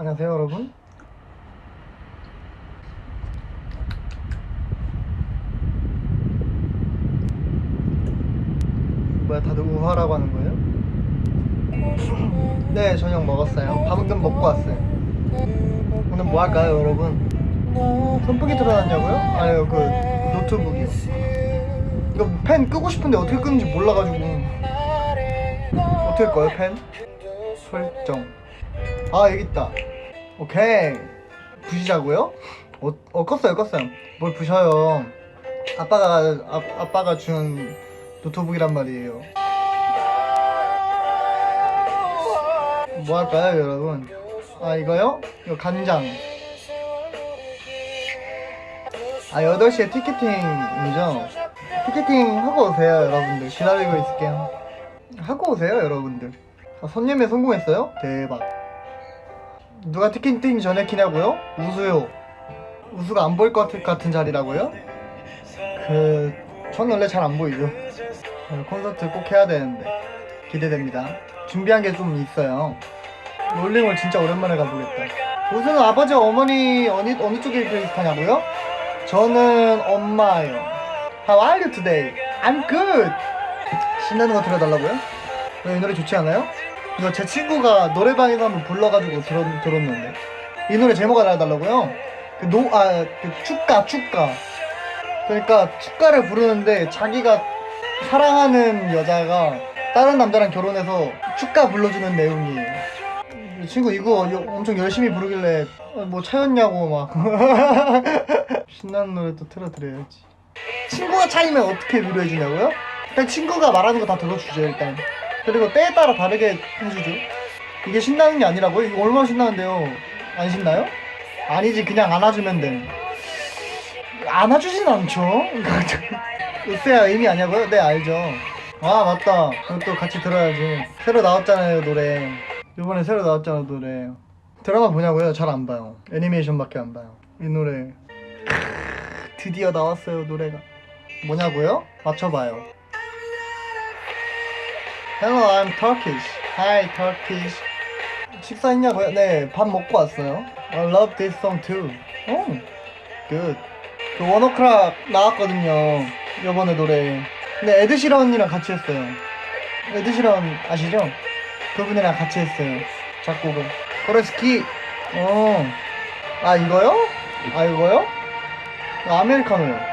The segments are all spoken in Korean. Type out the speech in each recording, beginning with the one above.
안녕하세요 여러분 뭐야 다들 우하라고 하는 거예요? 네 저녁 먹었어요 방금 먹고 왔어요 오늘 뭐 할까요 여러분? 선풍기 틀어놨냐고요? 아니요 그 노트북이요 이거 펜 끄고 싶은데 어떻게 끄는지 몰라가지고 어떻게 꺼요 펜? 설정. 아 여기 있다. 오케이. 부시자고요? 어, 어 껐어요 껐어요. 뭘 부셔요? 아빠가 아, 아빠가 준 노트북이란 말이에요. 뭐 할까요 여러분? 아 이거요? 이거 간장. 아 8시에 티켓팅이죠? 티켓팅 하고 오세요 여러분들. 기다리고 있을게요. 하고 오세요 여러분들 아, 선예매 성공했어요? 대박 누가 티켓팅 전에 키냐고요? 우수요 우수가 안 보일 것 같은, 자리라고요? 그... 전 원래 잘 안 보이죠 어, 콘서트 꼭 해야 되는데 기대됩니다 준비한 게 좀 있어요 롤링을 진짜 오랜만에 가보겠다 우수는 아버지 어머니 어느, 어느 쪽에 비슷하냐고요? 저는 엄마요 How are you today? I'm good 신나는 거 들어달라고요? 왜이 노래 좋지 않아요? 이거 제 친구가 노래방에서 한번 불러가지고 들었, 들었는데. 이 노래 제목 알아달라고요? 그 노, 아, 그 축가, 축가. 그러니까 축가를 부르는데 자기가 사랑하는 여자가 다른 남자랑 결혼해서 축가 불러주는 내용이에요. 이 친구 이거 여- 엄청 열심히 부르길래 어, 뭐 차였냐고 막. 신나는 노래 또 틀어드려야지. 친구가 차이면 어떻게 위로해주냐고요? 일단 친구가 말하는 거 다 들어주죠 일단 그리고 때에 따라 다르게 해주죠. 이게 신나는 게 아니라고요? 이거 얼마나 신나는데요? 안 신나요? 아니지 그냥 안아주면 돼. 안아주진 않죠? 으쎄야 의미 아냐고요? 네 알죠. 아 맞다. 또 같이 들어야지. 새로 나왔잖아요 노래. 이번에 새로 나왔잖아 노래. 드라마 보냐고요? 잘 안 봐요. 애니메이션밖에 안 봐요. 이 노래. 크으, 드디어 나왔어요 노래가. 뭐냐고요? 맞춰봐요 Hello, I'm Turkish. Hi, Turkish. 식사했냐고요? 네, 밥 먹고 왔어요. I love this song too. 오, good. 그 원오크락 나왔거든요. 요번에 노래. 근데 에드시런이랑 같이 했어요. 에드시런 아시죠? 그분이랑 같이 했어요. 작곡을. 코레스키. 어. 아, 이거요? 아, 이거요? 아, 아메리카노요.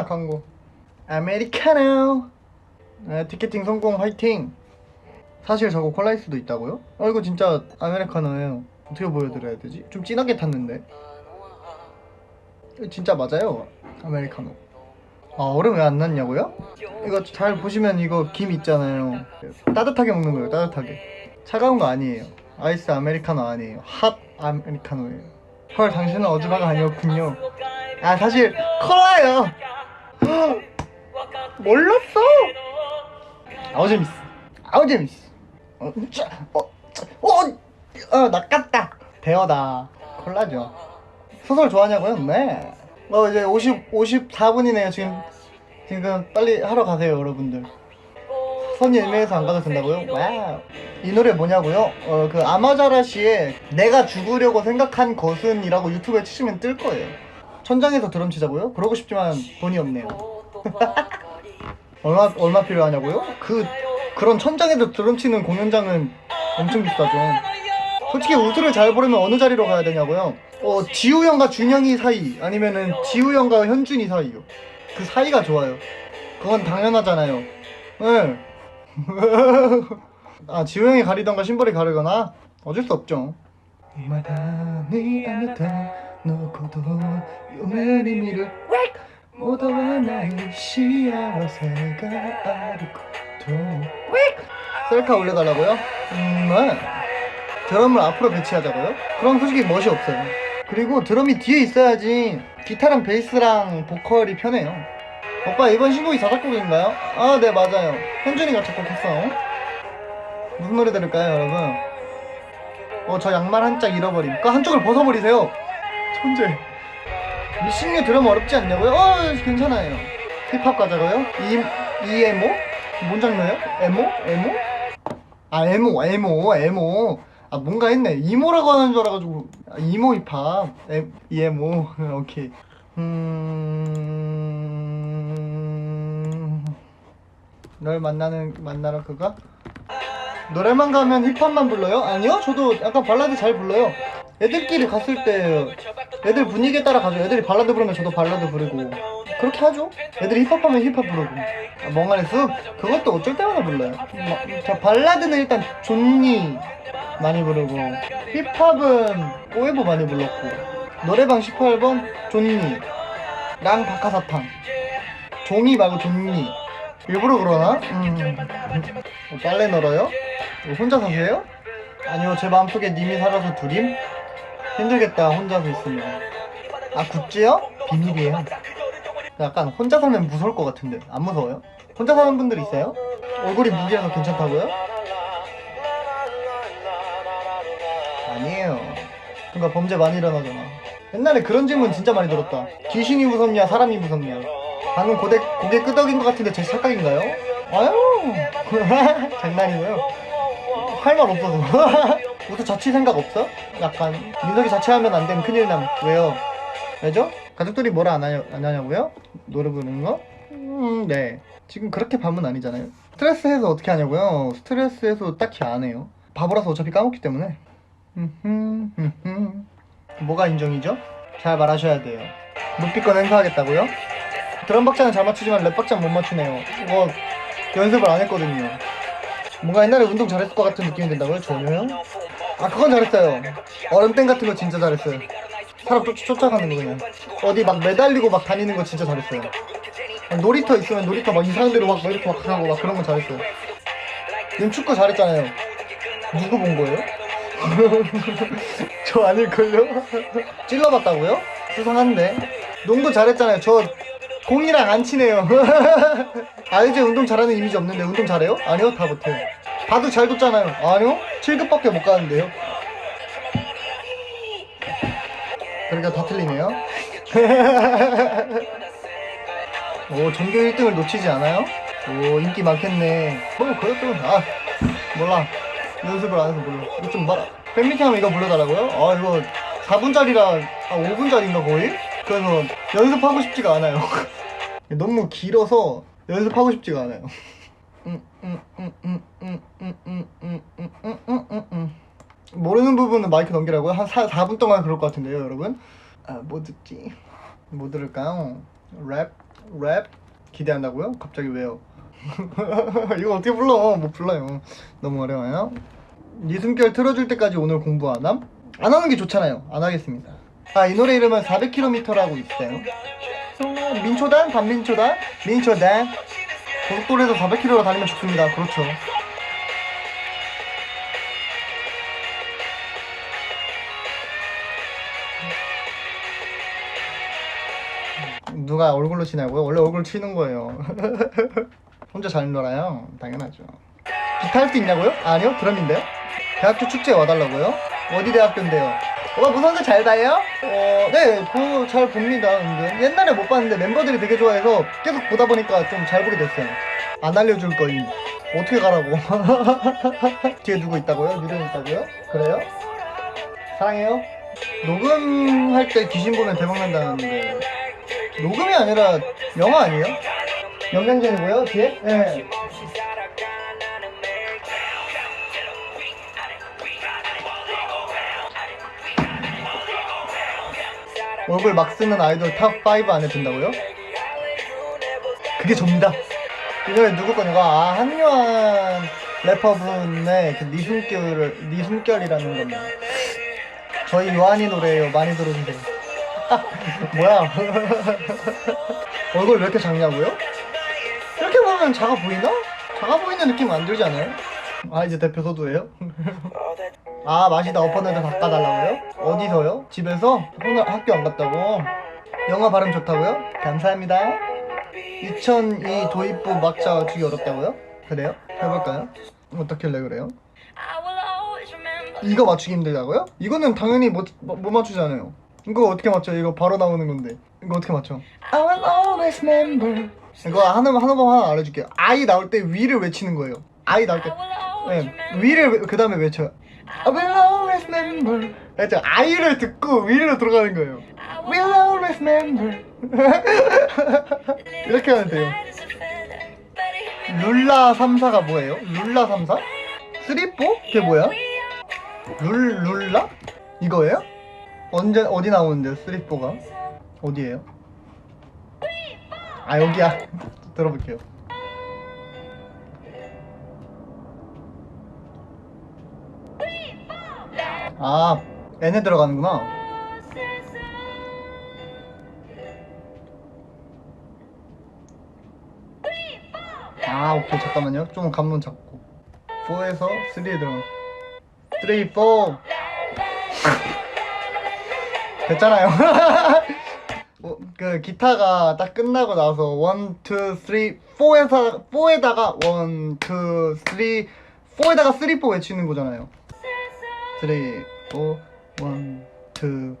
아 광고 아메리카노. 아, 티켓팅 성공 화이팅. 사실 저거 콜라일 수도 있다고요? 어 이거 진짜 아메리카노예요. 어떻게 보여드려야 되지? 좀 진하게 탔는데. 진짜 맞아요? 아메리카노. 아 얼음 왜 안 났냐고요? 이거 잘 보시면 이거 김 있잖아요. 따뜻하게 먹는 거예요 따뜻하게. 차가운 거 아니에요. 아이스 아메리카노 아니에요. 핫 아메리카노예요. 헐 당신은 어즈바가 아니었군요. 아 사실 콜라예요 몰랐어. 아우 재밌어. 아우 재밌어. 어, 짜, 어, 짜, 어, 어, 낚았다. 대어다. 콜라죠. 소설 좋아하냐고요? 네 어, 이제 50, 54분이네요 지금. 지금 빨리 하러 가세요 여러분들. 선이 애매해서 안 가도 된다고요? 와우. 이 노래 뭐냐고요? 어, 그 아마자라 씨의 내가 죽으려고 생각한 것은 이라고 유튜브에 치시면 뜰 거예요 천장에서 드럼 치자고요? 그러고 싶지만 돈이 없네요 얼마 얼마 필요하냐고요? 그 그런 천장에서 드럼 치는 공연장은 엄청 비싸죠. 솔직히 우주를 잘 보려면 어느 자리로 가야 되냐고요? 어 지우 형과 준영이 사이 아니면은 지우 형과 현준이 사이요. 그 사이가 좋아요. 그건 당연하잖아요. 네. 아 지우 형이 가리던가 신발이 가르거나 어쩔 수 없죠. 너고도 요메리미를 모두와 나의 시야로새가 아르코토 셀카 올려달라고요? 음, 네. 드럼을 앞으로 배치하자고요? 그럼 솔직히 멋이 없어요 그리고 드럼이 뒤에 있어야지 기타랑 베이스랑 보컬이 편해요 오빠 이번 신곡이 자작곡인가요? 아 네 맞아요 현준이가 작곡했어 무슨 노래 들을까요 여러분? 어 저 양말 한 짝 잃어버림 그 한쪽을 벗어버리세요 천재. 미싱류 드럼 어렵지 않냐고요? 어, 괜찮아요. 힙합 가자고요? 이, EMO? 뭔 장르예요? 에모? 에모? 아 에모 에모 에모 아 뭔가 했네 이모라고 하는 줄 알아가지고 아, 이모 힙합 에, 이 에모 오케이 음... 널 만나는 만나러 그가 노래만 가면 힙합만 불러요? 아니요 저도 약간 발라드 잘 불러요 애들끼리 갔을 때 애들 분위기에 따라 가죠 애들이 발라드 부르면 저도 발라드 부르고 그렇게 하죠 애들이 힙합하면 힙합 부르고 아, 멍하니 숲 그것도 어쩔 때마다 불러요 뭐, 저 발라드는 일단 존니 많이 부르고 힙합은 꼬에보 많이 불렀고 노래방 18번 존니랑 박하사탕 종이 말고 존니 일부러 그러나? 음. 어, 빨래 널어요? 어, 혼자 사세요? 아니요 제 마음속에 님이 살아서 둘임? 힘들겠다 혼자서 있으면 아 굿즈요? 비밀이에요 약간 혼자 살면 무서울 것 같은데 안 무서워요? 혼자 사는 분들 있어요? 얼굴이 무기라서 괜찮다고요? 아니에요 그러니까 범죄 많이 일어나잖아 옛날에 그런 질문 진짜 많이 들었다 귀신이 무섭냐 사람이 무섭냐 방금 고개, 고개 끄덕인 것 같은데 제 착각인가요? 아유 장난이고요 할 말 없어서 무슨 자취 생각 없어? 약간 민석이 자취하면 안 되면 큰일 남 왜요? 왜죠? 가족들이 뭐라 안, 하냐, 안 하냐고요? 노래 부르는 거? 음, 네 지금 그렇게 밤은 아니잖아요 스트레스 해소 어떻게 하냐고요? 스트레스 해소 딱히 안 해요 바보라서 어차피 까먹기 때문에 음흠, 음흠. 뭐가 인정이죠? 잘 말하셔야 돼요 묵비권 행사하겠다고요? 드럼 박자는 잘 맞추지만 랩 박자는 못 맞추네요 이거 연습을 안 했거든요 뭔가 옛날에 운동 잘했을 것 같은 느낌이 든다고요? 전혀요? 아 그건 잘했어요. 얼음땡 같은 거 진짜 잘했어요. 사람 쫓, 쫓아가는 거 그냥. 어디 막 매달리고 막 다니는 거 진짜 잘했어요. 놀이터 있으면 놀이터 막 이상한 데로 막 이렇게 막 가고 막 그런 거 잘했어요. 님 축구 잘했잖아요. 누구 본 거예요? 저 아닐걸요? 찔러봤다고요? 수상한데. 농구 잘했잖아요. 저 공이랑 안 치네요. 아 이제 운동 잘하는 이미지 없는데 운동 잘해요? 아니요 다 못해요 봐도 잘 뒀잖아요. 아니요? 7급밖에 못 가는데요. 그러니까 다 틀리네요. 오 전교 1등을 놓치지 않아요? 오 인기 많겠네. 뭐 그것도 아 몰라. 연습을 안 해서 몰라. 이거 좀 말아 팬미팅 하면 이거 불러달라고요? 아 이거 4분짜리라 아 5분짜리인가 거의? 그래서 연습하고 싶지가 않아요. 너무 길어서 연습하고 싶지가 않아요 모르는 부분은 마이크 넘기라고요? 한 4, 4분 동안 그럴 것 같은데요 여러분 아, 뭐 듣지? 뭐 들을까요? 랩? 랩? 기대한다고요? 갑자기 왜요? 이거 어떻게 불러? 못 불러요 너무 어려워요 이승결 틀어줄 때까지 오늘 공부 안 함? 안 하는 게 좋잖아요 안 하겠습니다 아 이 노래 이름은 400km라고 있어요 민초단 반민초단 민초단 고속도로에서 400km로 다니면 죽습니다. 그렇죠. 누가 얼굴로 치냐고요? 원래 얼굴 치는 거예요. 혼자 잘 놀아요? 당연하죠. 기타 할 수 있냐고요? 아니요, 드럼인데요. 대학교 축제에 와달라고요? 어디 대학교인데요? 오빠 무선도 잘 봐요? 어, 네, 그, 잘 봅니다, 은근. 옛날에 못 봤는데 멤버들이 되게 좋아해서 계속 보다 보니까 좀 잘 보게 됐어요. 안 알려줄 거임. 어떻게 가라고? 뒤에 누구 있다고요? 유령 있다고요? 그래요? 사랑해요? 녹음할 때 귀신 보면 대박 난다는데. 녹음이 아니라 영화 아니에요? 영양제이고요 뒤에? 네. 얼굴 막 쓰는 아이돌 탑 5 안에 든다고요? 그게 접니다. 이 노래 누구 거냐고? 아, 한요한 래퍼분의 그 니 숨결을, 니 숨결이라는 겁니다. 저희 요한이 노래예요. 많이 들어주세요. 뭐야? 얼굴 왜 이렇게 작냐고요? 이렇게 보면 작아 보이나? 작아 보이는 느낌 안 들지 않아요? 아 이제 대표 소두예요? 아 맛이다 엎어내서 바꿔달라고요? 어디서요? 집에서? 오늘 학교 안 갔다고? 영어 발음 좋다고요? 감사합니다 2002 도입부 막자 주기 어렵다고요? 그래요? 해볼까요? 어떻게 할래 그래요? 이거 맞추기 힘들다고요? 이거는 당연히 못, 못 맞추잖아요 이거 어떻게 맞춰? 이거 바로 나오는 건데 이거 어떻게 맞춰? I will always remember 이거 하나 하나 번 하나 알려줄게요. 아이 나올 때 위를 외치는 거예요. 아이 나올 때 네, 위를 그 다음에 외쳐요. I will always remember. 그렇죠. 아이를 듣고 위로 들어가는 거예요. Will always remember. 이렇게 하면 돼요. 룰라 3사가 뭐예요? 룰라 3사? 3, 4? 그게 뭐야? 룰, 룰라? 이거예요? 언제, 어디 나오는데요, 3, 4가? 어디에요? 아, 여기야. 들어볼게요. 아, N에 들어가는구나. 아, 오케이. 잠깐만요. 좀 감문 잡고. 4에서 3에 들어가. 3, 4. 됐잖아요. 어, 그 기타가 딱 끝나고 나서 1, 2, 3, 4에서 4에다가 1, 2, 3, 4에다가 3, 4 외치는 거잖아요. 3, 4, 1, 2, 3,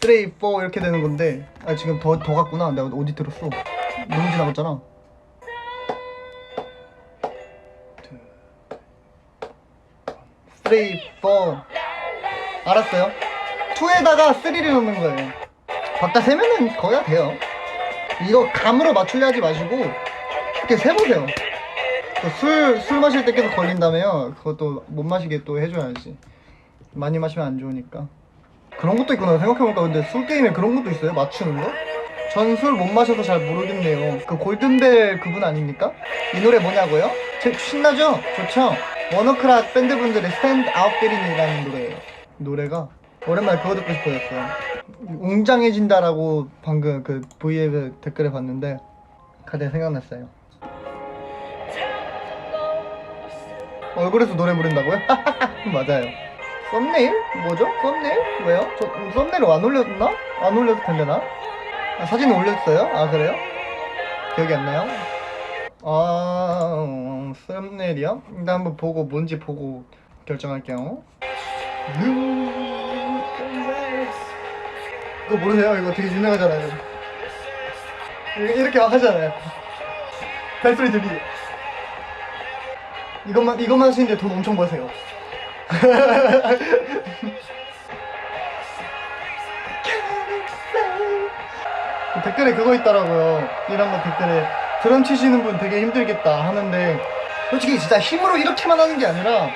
3, 4 이렇게 되는 건데 아 지금 더 더 갔구나. 내가 어디 들었어? 너무 지나갔잖아. 3, 4 알았어요. 2에다가 3를 넣는 거예요. 각자 세면은 거의 다 돼요. 이거 감으로 맞추려 하지 마시고 이렇게 세보세요. 그 술, 술 마실 때 계속 걸린다며요. 그것도 못 마시게 또 해줘야지. 많이 마시면 안 좋으니까. 그런 것도 있구나. 생각해보니까 근데 술 게임에 그런 것도 있어요? 맞추는 거? 전 술 못 마셔서 잘 모르겠네요. 그 골든벨 그분 아닙니까? 이 노래 뭐냐고요? 제, 신나죠? 좋죠? 워너크락 밴드분들의 스탠드 아웃 게린이라는 노래예요. 노래가 오랜만에 그거 듣고 싶어졌어요. 웅장해진다라고 방금 그 V앱 댓글에 봤는데 갑자기 생각났어요. 얼굴에서 노래 부른다고요? 맞아요. 썸네일? 뭐죠? 썸네일? 왜요? 저 음, 썸네일 안 올렸나? 안 올렸을 텐데 나? 아, 사진 올렸어요? 아 그래요? 기억이 안 나요? 아 음, 썸네일이요? 일단 한번 보고 뭔지 보고 결정할게요. 이거 모르세요? 이거 되게 유명하잖아요. 이렇게- 이렇게 막 하잖아요. 발소리 들리게. 이것만 이것만 하시는데 돈 엄청 버세요. 댓글에 그거 있더라고요. 이런 거 댓글에 드럼 치시는 분 되게 힘들겠다 하는데 솔직히 진짜 힘으로 이렇게만 하는 게 아니라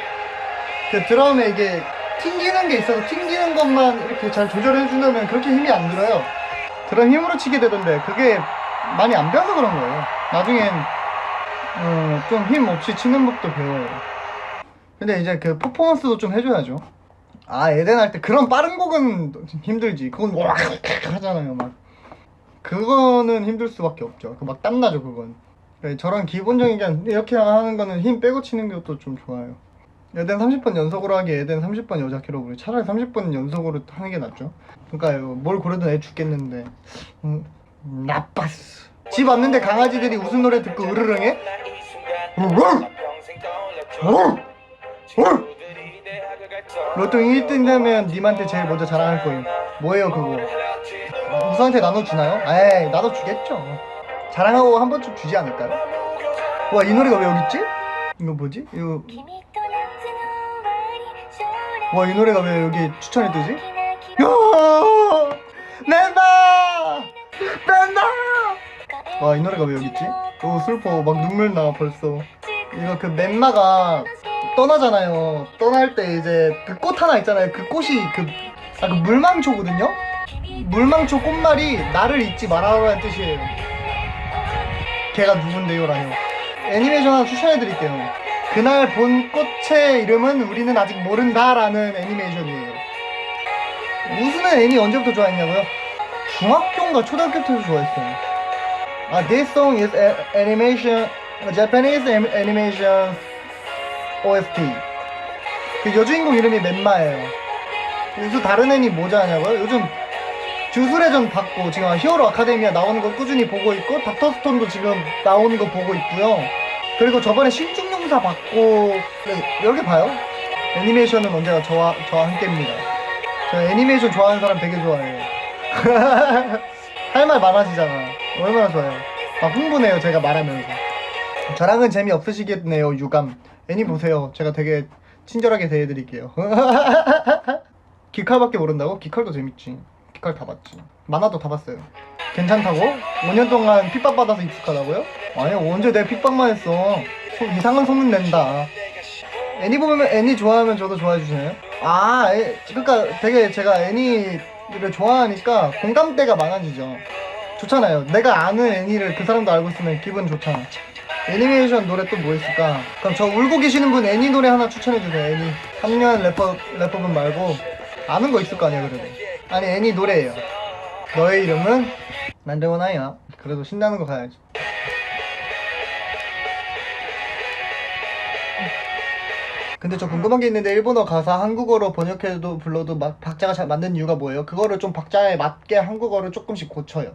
그 드럼에 이게 튕기는 게 있어서 튕기는 것만 이렇게 잘 조절해 주면 그렇게 힘이 안 들어요. 드럼 힘으로 치게 되던데 그게 많이 안 배워서 그런 거예요. 나중엔 어, 좀힘 없이 치는 법도 배워요. 근데 이제 그 퍼포먼스도 좀 해줘야죠. 아 에덴 할 때 그런 빠른 곡은 힘들지. 그건 막 하잖아요, 막. 그거는 힘들 수밖에 없죠. 그 막 땀나죠, 그건. 네, 저런 기본적인 게 이렇게 하는 거는 힘 빼고 치는 것도 좀 좋아요. 에덴 30번 연속으로 하기 에덴 30번 여자 키로그램 차라리 30번 연속으로 하는 게 낫죠. 그러니까요, 뭘 고려도 애 죽겠는데. 음, 나빠스. 집 왔는데 강아지들이 무슨 노래 듣고 으르렁해? 로또 1등 되면 님한테 제일 먼저 자랑할 거예요. 뭐예요 그거? 우수한테 나눠주나요? 에이 나눠주겠죠. 자랑하고 한 번쯤 주지 않을까요? 와 이 노래가 왜 여기 있지? 이거 뭐지? 이거 와 이 노래가 왜 여기 추천이 뜨지? 야! 멤버! 멤버! 와이 노래가 왜 여기 있지? 너무 슬퍼 막 눈물 나 벌써 이거 그 멤마가 떠나잖아요. 떠날 때 이제 그 꽃 하나 있잖아요. 그 꽃이 그, 아, 그 물망초거든요? 물망초 꽃말이 나를 잊지 말아라는 뜻이에요. 걔가 누군데요 라뇨? 애니메이션 하나 추천해드릴게요. 그날 본 꽃의 이름은 우리는 아직 모른다라는 애니메이션이에요. 우수는 애니 언제부터 좋아했냐고요? 중학교인가 초등학교 때부터 좋아했어요. 아, this song is a- animation, Japanese animation OST. 그 여주인공 이름이 멤마예요. 요즘 다른 애니 뭐지 하냐고요? 요즘 주술회전 받고 지금 히어로 아카데미아 나오는 거 꾸준히 보고 있고 닥터스톤도 지금 나오는 거 보고 있고요. 그리고 저번에 신중용사 받고 네, 개 봐요. 애니메이션은 언제나 저와 저와 함께입니다. 저 애니메이션 좋아하는 사람 되게 좋아해요. 할 말 많아지잖아. 얼마나 좋아요. 아 흥분해요 제가 말하면서 저랑은 재미 없으시겠네요 유감 애니 보세요. 제가 되게 친절하게 대해드릴게요. 기칼밖에 모른다고? 기칼도 재밌지. 기칼 다 봤지. 만화도 다 봤어요. 괜찮다고? 5년 동안 핍박 받아서 익숙하다고요? 아니 언제 내 핍박만 했어? 소- 이상한 소문 낸다. 애니 보면 애니 좋아하면 저도 좋아해 주세요. 아 애, 그러니까 되게 제가 애니를 좋아하니까 공감대가 많아지죠. 좋잖아요. 내가 아는 애니를 그 사람도 알고 있으면 기분 좋잖아 애니메이션 노래 또 뭐 있을까? 그럼 저 울고 계시는 분 애니 노래 하나 추천해주세요. 애니. 3년 래퍼, 래퍼분 말고 아는 거 있을 거 아니야 그래도? 아니 애니 노래예요. 너의 이름은? 난데고나야. 그래도 신나는 거 가야지. 근데 저 궁금한 게 있는데 일본어 가사 한국어로 번역해도 불러도 막 박자가 잘 맞는 이유가 뭐예요? 그거를 좀 박자에 맞게 한국어를 조금씩 고쳐요.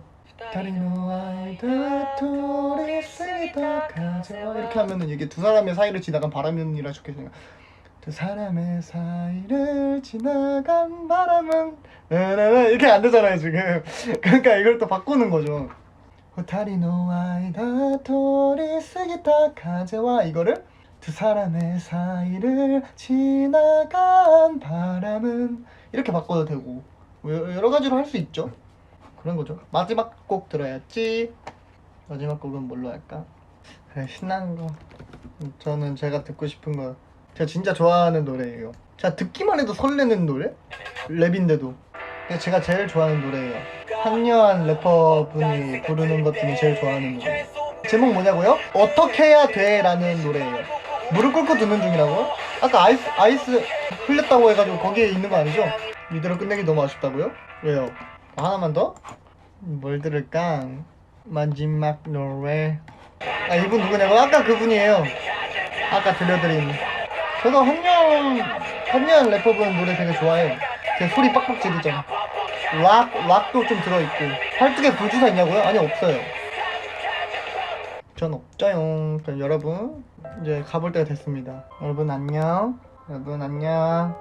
이렇게 하면은 이게 두 사람의 사이를 지나간 바람이라 적혀있어요. 두 사람의 사이를 지나간 바람은 나나나 이렇게 안 되잖아요 지금. 그러니까 이걸 또 바꾸는 거죠. 호타리노 아이다 스기타 가제와 이거를 두 사람의 사이를 지나간 바람은 이렇게 바꿔도 되고 뭐 여러 가지로 할 수 있죠. 그런 거죠. 마지막 곡 들어야지. 마지막 곡은 뭘로 할까? 그래 신나는 거. 저는 제가 듣고 싶은 거. 제가 진짜 좋아하는 노래예요. 제가 듣기만 해도 설레는 노래? 랩인데도. 제가 제일 좋아하는 노래예요. 한여한 래퍼분이 부르는 것 중에 제일 좋아하는 노래. 제목 뭐냐고요? 어떻게 해야 돼 라는 노래예요. 무릎 꿇고 듣는 중이라고? 아까 아이스 아이스 흘렸다고 해가지고 거기에 있는 거 아니죠? 이대로 끝내기 너무 아쉽다고요? 왜요? 하나만 더? 뭘 들을까? 마지막 노래. 아 이분 누구냐고? 아까 그분이에요. 아까 들려드린. 저도 한영 한영 래퍼분 노래 되게 좋아해요. 제 소리 빡빡 지르죠. 락, 락도 좀 들어있고. 팔뚝에 불주사 있냐고요? 아니 없어요. 전 없죠요 그럼 여러분 이제 가볼 때가 됐습니다. 여러분 안녕. 여러분 안녕